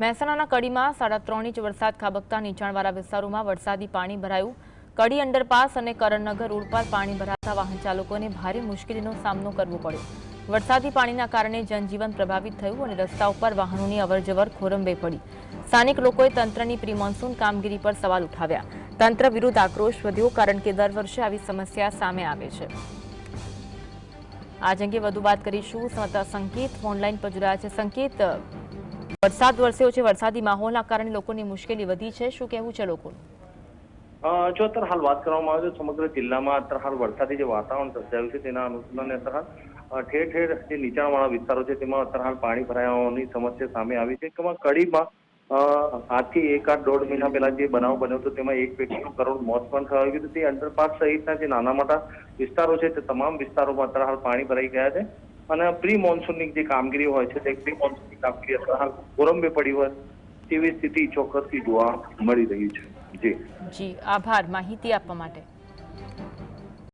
મહેસાણાના કડીમાં સાડા ત્રણ ઇંચ વરસાદ ખાબકતા નીચાણવાળા વિસ્તારોમાં વરસાદી પાણી ભરાયું. કડી અંડરપાસ અને કરણનગર રોડ પાણી ભરાતા વાહન ચાલકોને ભારે મુશ્કેલીનો સામનો કરવો પડ્યો. વરસાદી પાણીના કારણે જનજીવન પ્રભાવિત થયું અને રસ્તા ઉપર વાહનોની અવરજવર ખોરંબે પડી. સ્થાનિક લોકોએ તંત્રની પ્રી મોન્સૂન કામગીરી પર સવાલ ઉઠાવ્યા. તંત્ર વિરુદ્ધ આક્રોશ વધ્યો કારણ કે દર વર્ષે આવી સમસ્યા સામે આવે છે. આજ અંગે વધુ વાત કરીશું. સંકેત ઓનલાઈન પર જોડાયા છે સંકેત વરસાદ વરસ્યો છે, વરસાદી માહોલના કારણે લોકોની મુશ્કેલી વધી છે. શું કહેવું છે લોકોનું? જો અત્યારે હાલ વાત કરવામાં આવે તો સમગ્ર જિલ્લામાં અત્યારે હાલ વરસાદી જે વાતાવરણ સર્જાયું છે, તેના અનુસંધાને અત્યારે ઠેર ઠેર જે નીચાણવાળા વિસ્તારો છે, તેમાં અત્યારે હાલ પાણી ભરાવાની સમસ્યા સામે આવી છે. કે કડીમાં આજથી એકાદ દોઢ મહિના પહેલા જે બનાવ બન્યો હતો, તેમાં એક વ્યક્તિનું કરોડ મોત પણ થયું હતું. તે અંડરપાસ સહિતના જે નાના મોટા વિસ્તારો છે, તે તમામ વિસ્તારોમાં અત્યારે હાલ પાણી ભરાઈ ગયા છે. અને પ્રી મોન્સૂનની જે કામગીરી હોય છે, તે પ્રી મોન્સૂનની કામગીરી અથવા હાલ કોરંબે પડી હોય, તેવી સ્થિતિ ચોક્કસથી જોવા મળી રહી છે. જી. જી, આભાર માહિતી આપવા માટે.